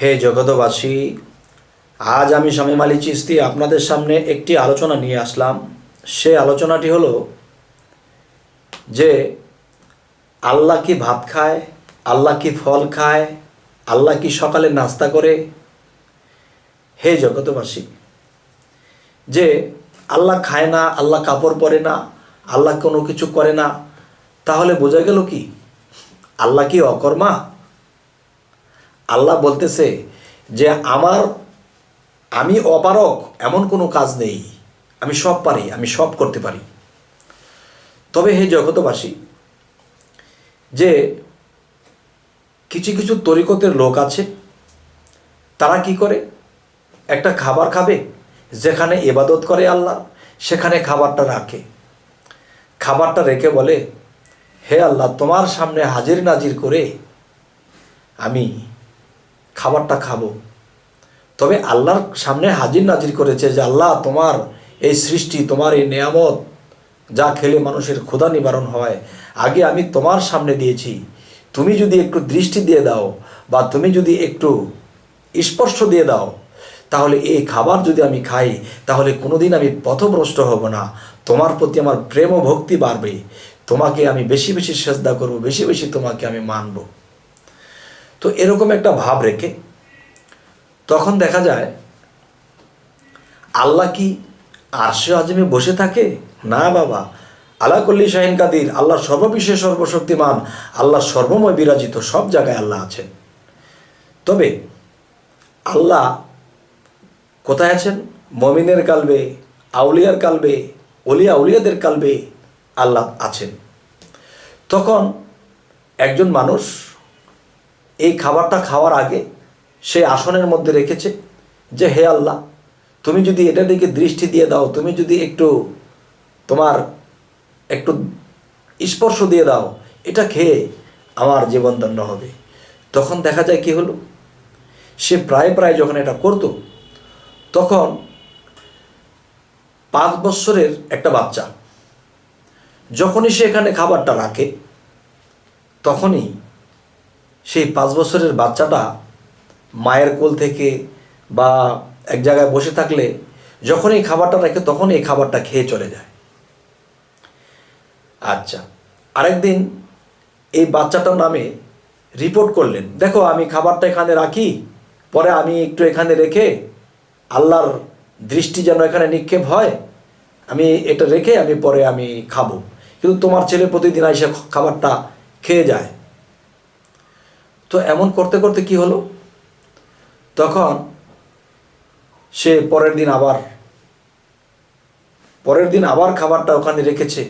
হে জগতবাসী আজ আমি স্বামী মালি চিস্তি আপনাদের সামনে একটি আলোচনা নিয়ে আসলাম। সে আলোচনাটি হলো যে, আল্লাহ কি ভাত খায়, আল্লাহ কি ফল খায়, আল্লাহ কি সকালে নাস্তা করে? হে জগতবাসী যে আল্লাহ খায় না, আল্লাহ কাপড় পরে না, আল্লাহ কোনো কিছু করে না, তাহলে বোঝা গেল কি? আল্লাহ কি অকর্মা? আল্লাহ বলতেছে যে আমার, আমি অপারক এমন কোনো কাজ নেই। আমি সব পারি, আমি সব করতে পারি। তবে হে জগতবাসী যে কিছু কিছু তরিকতের লোক আছে, তারা কি করে? একটা খাবার খাবে, যেখানে এবাদত করে আল্লাহ, সেখানে খাবারটা রাখে। খাবারটা রেখে বলে, হে আল্লাহ, তোমার সামনে হাজির নাজির করে আমি খাবারটা খাব। তবে আল্লাহর সামনে হাজির নাজির করেছে যে, আল্লাহ, তোমার এই সৃষ্টি, তোমার এই নেয়ামত যা খেলে মানুষের ক্ষুধা নিবারণ হয়, আগে আমি তোমার সামনে দিয়েছি। তুমি যদি একটু দৃষ্টি দিয়ে দাও বা তুমি যদি একটু স্পর্শ দিয়ে দাও, তাহলে এই খাবার যদি আমি খাই, তাহলে কোনোদিন আমি পথভ্রষ্ট হব না। তোমার প্রতি আমার প্রেম ও ভক্তি বাড়বে। তোমাকে আমি বেশি বেশি শ্রদ্ধা করব, বেশি বেশি তোমাকে আমি মানব। তো এরকম একটা ভাব রেখে তখন দেখা যায়, আল্লাহ কি আরশে আজমে বসে থাকে? না বাবা। আল্লাহ কল্লি শাহিন কাদির আল্লাহ সর্ববিশেষ সর্বশক্তিমান আল্লাহ সর্বময় বিরাজিত সব জায়গায় আল্লাহ আছেন। তবে আল্লাহ কোথায় আছেন? মমিনের কালবে, আউলিয়ার কালবে অলিয়া আউলিয়াদের কালবে আল্লাহ আছেন। তখন একজন মানুষ এই খাবারটা খাওয়ার আগে সে আসনের মধ্যে রেখেছে যে, হে আল্লাহ, তুমি যদি এটা দিকে দৃষ্টি দিয়ে দাও, তুমি যদি একটু তোমার একটু স্পর্শ দিয়ে দাও, এটা খেয়ে আমার জীবন ধন্য হবে। তখন দেখা যায় কি হলো? সে প্রায় প্রায় যখন এটা করতো, তখন পাঁচ বৎসরের একটা বাচ্চা, যখনই সে এখানে খাবারটা রাখে, তখনই সেই পাঁচ বছরের বাচ্চাটা মায়ের কোল থেকে বা এক জায়গায় বসে থাকলে যখন এই খাবারটা রাখে, তখন এই খাবারটা খেয়ে চলে যায়। আচ্ছা আরেকদিন এই বাচ্চাটার নামে রিপোর্ট করলেন। দেখো, আমি খাবারটা এখানে রাখি, পরে আমি একটু এখানে রেখে আল্লাহর দৃষ্টি যেন এখানে নিক্ষেপ হয়, আমি এটা রেখে আমি পরে আমি খাব। কিন্তু তোমার ছেলে প্রতিদিন এসে খাবারটা খেয়ে যায়। তো এমন করতে করতে কি হলো? তখন সে পরের দিন আবার, পরের দিন আবার খাবারটা ওখানে রেখেছে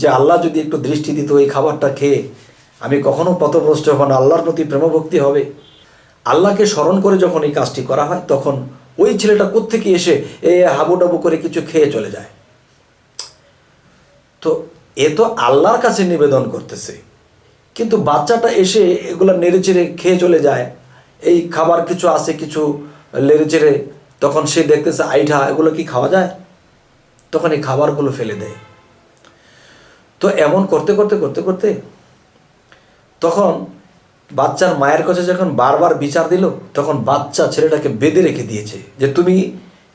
যে আল্লাহ যদি একটু দৃষ্টি দিত এই খাবারটা খেয়ে, আমি কখনো পথভ্রষ্ট হব না, আল্লাহর প্রতি প্রেমভক্তি হবে। আল্লাহকে স্মরণ করে যখন এই কাজটি করা হয়, তখন ওই ছেলেটা কোত্থেকে এসে এ হাবুডাবু করে কিছু খেয়ে চলে যায়। তো এ তো আল্লাহর কাছে নিবেদন করতেছে। কিন্তু বাচ্চাটা এসে এগুলো নেড়ে চেড়ে খেয়ে চলে যায়। এই খাবার কিছু আছে, কিছু লেড়ে চেড়ে। তখন সে দেখতেছে, আইঠা, এগুলো কি খাওয়া যায়? তখন এই খাবারগুলো ফেলে দেয়। তো এমন করতে করতে করতে করতে তখন বাচ্চার মায়ের কাছে যখন বারবার বিচার দিল, তখন বাচ্চা ছেলেটাকে বেঁধে রেখে দিয়েছে যে, তুমি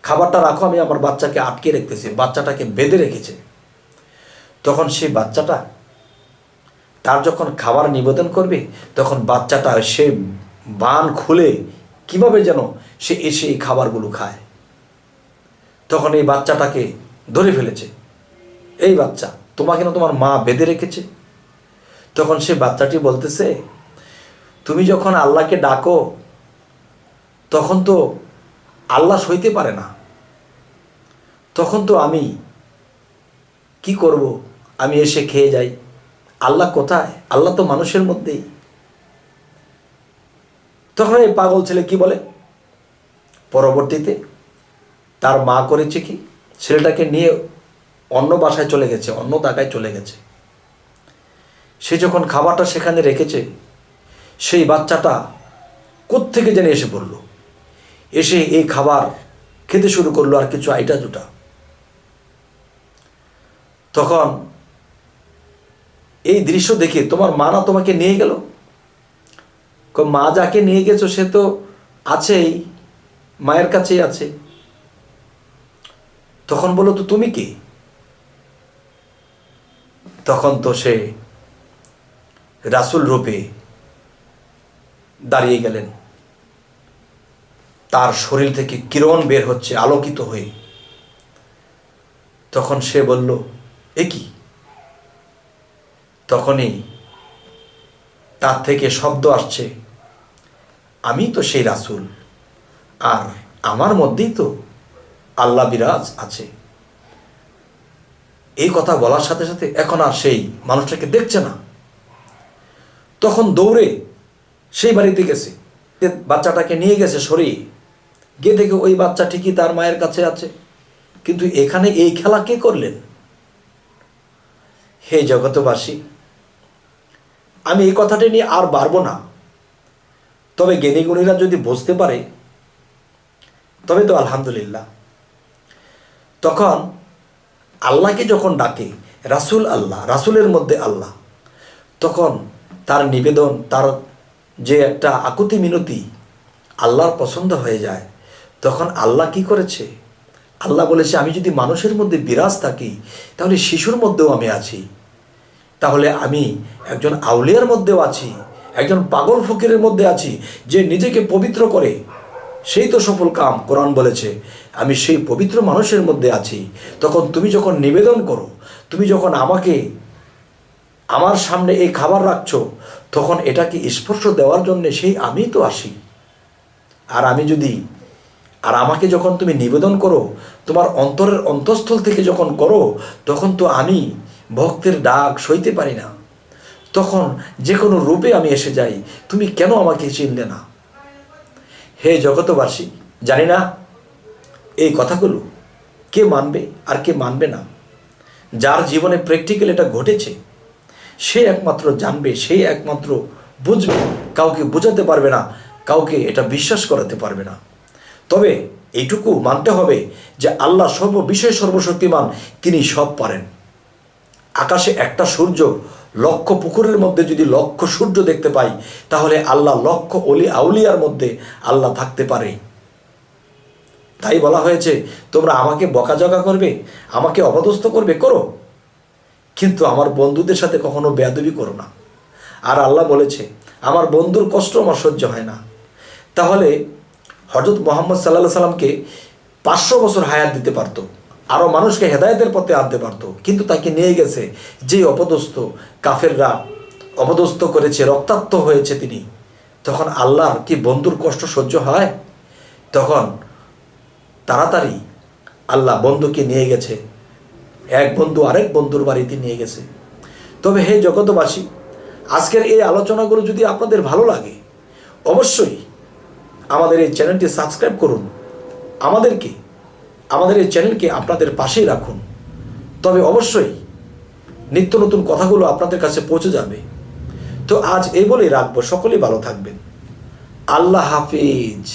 খাবারটা রাখো, আমি আমার বাচ্চাকে আটকে রেখতেছি বাচ্চাটাকে বেঁধে রেখেছে। তখন সেই বাচ্চাটা তার যখন খাবার নিবেদন করবে, তখন বাচ্চাটা সে বান খুলে কীভাবে যেন সে এসে এই খাবারগুলো খায়। তখন এই বাচ্চাটাকে ধরে ফেলেছে। এই বাচ্চা, তোমাকে না তোমার মা বেঁধে রেখেছে? তখন সে বাচ্চাটি বলতেছে, তুমি যখন আল্লাহকে ডাকো, তখন তো আল্লাহ সইতে পারে না। তখন তো আমি কি করব? আমি এসে খেয়ে যাই। আল্লাহ কোথায়? আল্লাহ তো মানুষের মধ্যেই। তখন এই পাগল ছেলে কি বলে? পরবর্তীতে তার মা করেছে কি? ছেলেটাকে নিয়ে অন্য বাসায় চলে গেছে, অন্য জায়গায় চলে গেছে। সে যখন খাবারটা সেখানে রেখেছে, সেই বাচ্চাটা কোত্থেকে যেন এসে পড়ল? এসে এই খাবার খেতে শুরু করল আর কিছু আইটা জুটা তখন এই দৃশ্য দেখে তোমার মা তোমাকে নিয়ে গেল? মা যাকে নিয়ে গেছো, সে তো আছেই, মায়ের কাছেই আছে। তখন বলো তো, তুমি কি? তখন তো সে রাসুল রূপে দাঁড়িয়ে গেলেন। তার শরীর থেকে কিরণ বের হচ্ছে, আলোকিত হয়ে। তখন সে বলল, এ কি? তখনই তার থেকে শব্দ আসছে, আমি তো সেই রাসুল, আর আমার মধ্যেই তো আল্লাহ বিরাজ আছে। এই কথা বলার সাথে সাথে এখন আর সেই মানুষটাকে দেখছে না। তখন দৌড়ে সেই বাড়িতে গেছে। বাচ্চাটাকে নিয়ে গেছে সরিয়ে গিয়ে দেখে ওই বাচ্চা ঠিকই তার মায়ের কাছে আছে। কিন্তু এখানে এই খেলা কে করলেন? হে জগতবাসী আমি এই কথাটি নিয়ে আর বাড়বো না। তবে জ্ঞানীগুণীরা যদি বুঝতে পারে, তবে তো আলহামদুলিল্লাহ। তখন আল্লাহকে যখন ডাকে, রাসুল আল্লাহ, রাসুলের মধ্যে আল্লাহ, তখন তার নিবেদন, তার যে একটা আকুতি মিনতি আল্লাহর পছন্দ হয়ে যায়, তখন আল্লাহ কি করেছে? আল্লাহ বলেছে, আমি যদি মানুষের মধ্যে বিরাজ থাকি, তাহলে শিশুর মধ্যেও আমি আছি। তাহলে আমি একজন আউলিয়ার মধ্যেও আছি, একজন পাগল ফকিরের মধ্যে আছি যে নিজেকে পবিত্র করে, সেই তো সফল কাম কোরআন বলেছে, আমি সেই পবিত্র মানুষের মধ্যে আছি। তখন তুমি যখন নিবেদন করো, তুমি যখন আমাকে আমার সামনে এই খাবার রাখছো, তখন এটাকে স্পর্শ দেওয়ার জন্য সেই আমি তো আসি। আর আমি যদি, আর আমাকে যখন তুমি নিবেদন করো, তোমার অন্তরের অন্তঃস্থল থেকে যখন করো, তখন তো আমি ভক্তের ডাক সইতে পারি না। তখন যে কোনো রূপে আমি এসে যাই, তুমি কেন আমাকে চিনলে না? হে জগতবাসী জানি না এই কথাগুলো কে মানবে আর কে মানবে না। যার জীবনে প্র্যাকটিক্যাল এটা ঘটেছে, সে একমাত্র জানবে, সে একমাত্র বুঝবে, কাউকে বোঝাতে পারবে না, কাউকে এটা বিশ্বাস করাতে পারবে না। তবে এইটুকু মানতে হবে যে আল্লাহ সর্ব বিষয় সর্বশক্তিমান, তিনি সব পারেন। আকাশে একটা সূর্য, লক্ষ পুকুরের মধ্যে যদি লক্ষ সূর্য দেখতে পাই, তাহলে আল্লাহ লক্ষ অলি আউলিয়ার মধ্যে আল্লাহ থাকতে পারে। তাই বলা হয়েছে, তোমরা আমাকে বকাজকা করবে, আমাকে অপদস্থ করবে, করো। কিন্তু আমার বন্ধুদের সাথে কখনো বেয়াদবি করো না। আর আল্লাহ বলেছে, আমার বন্ধুর কষ্ট আমার সহ্য হয় না। তাহলে হজরত মোহাম্মদ সাল্লাহ সাল্লামকে পাঁচশো বছর হায়াত দিতে পারতো। আরও মানুষকে হেদায়তের পথে আনতে পারতো, কিন্তু তাকে নিয়ে গেছে যে অপদস্থ কাফেররা। অপদস্থ করেছে, রক্তাক্ত হয়েছে তিনি। তখন আল্লাহর কি বন্ধুর কষ্ট সহ্য হয়? তখন তাড়াতাড়ি আল্লাহ বন্ধুকে নিয়ে গেছে। এক বন্ধু আরেক বন্ধুর বাড়িতে নিয়ে গেছে। তবে হে জগতবাসী আজকের এই আলোচনাগুলো যদি আপনাদের ভালো লাগে, অবশ্যই আমাদের এই চ্যানেলটি সাবস্ক্রাইব করুন। আমাদেরকে আমাদের এই চ্যানেলকে আপনাদের পাশেই রাখুন। তবে অবশ্যই নিত্য নতুন কথাগুলো আপনাদের কাছে পৌঁছে যাবে। তো আজ এই বলেই রাখব। সকলেই ভালো থাকবেন। আল্লাহ হাফিজ।